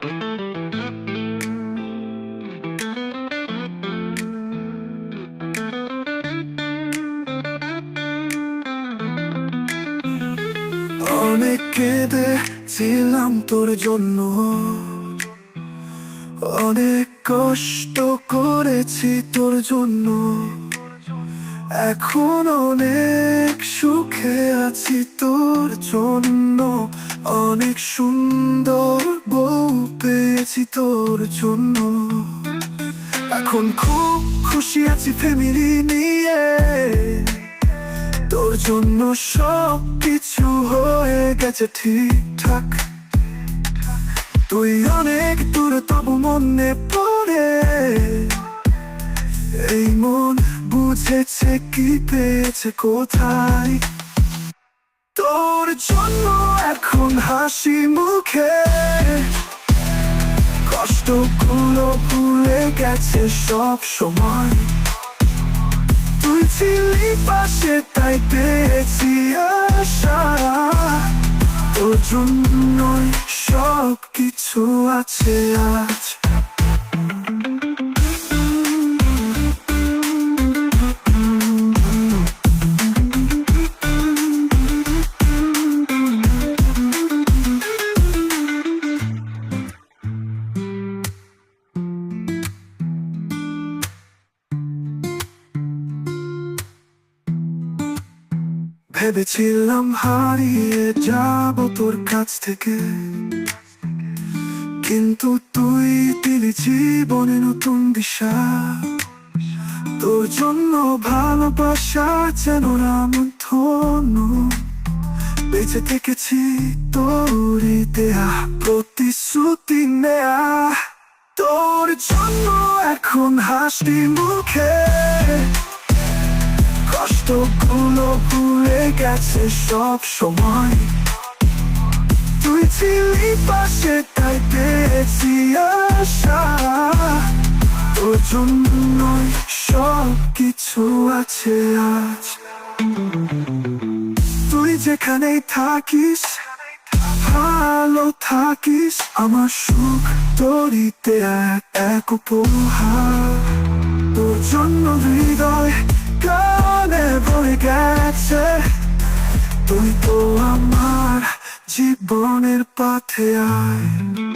অনেক কেঁদেছিলাম তোর জন্য। অনেক কষ্ট করেছি তোর জন্য। এখন অনেক সুখে আছি তোর জন্য। অনেক সুন্দর বউ পেয়েছি তোর জন্য। এখন খুব খুশি আছি ফ্যামিলি নিয়ে। তোর জন্য সব কিছু হয়ে গেছে ঠিকঠাক। তুই অনেক দূর তবু মনে পড়ে। এই মন বুঝেছে কি পেয়েছে কোথায়। তোর জন্য এখন হাসি মুখে। কষ্টগুলো ভুলে গেছে সব সময়। তুই ছিলি পাশে, তাই পেয়েছি আশা। তোর জন্যই সব কিছু আছে আজ। ভেবেছিলাম হারিয়ে যাব তোর কাছ থেকে। কিন্তু তুই দিলি জীবনে নতুন দিশা। তোর জন্য ভালোবাসা যেন রামধন্য বেঁচে থেকেছি তোর দেয়া প্রতিশ্রুতি নেয়া। তোর জন্য এখন হাসি মুখে। কষ্টগুলো ভুলে গেছে সব সময়? তুই ছিলি পাশে, তাই পেয়েছি আশা। তোর জন্যই সব কিছু আছে আজ। তুই যেখানেই থাকিস, ভালো থাকিস, আমার সুখ তোরিতে এক উপহার। তোর জন্য হৃদয় তুই তো আমার জীবনের পথে আয়।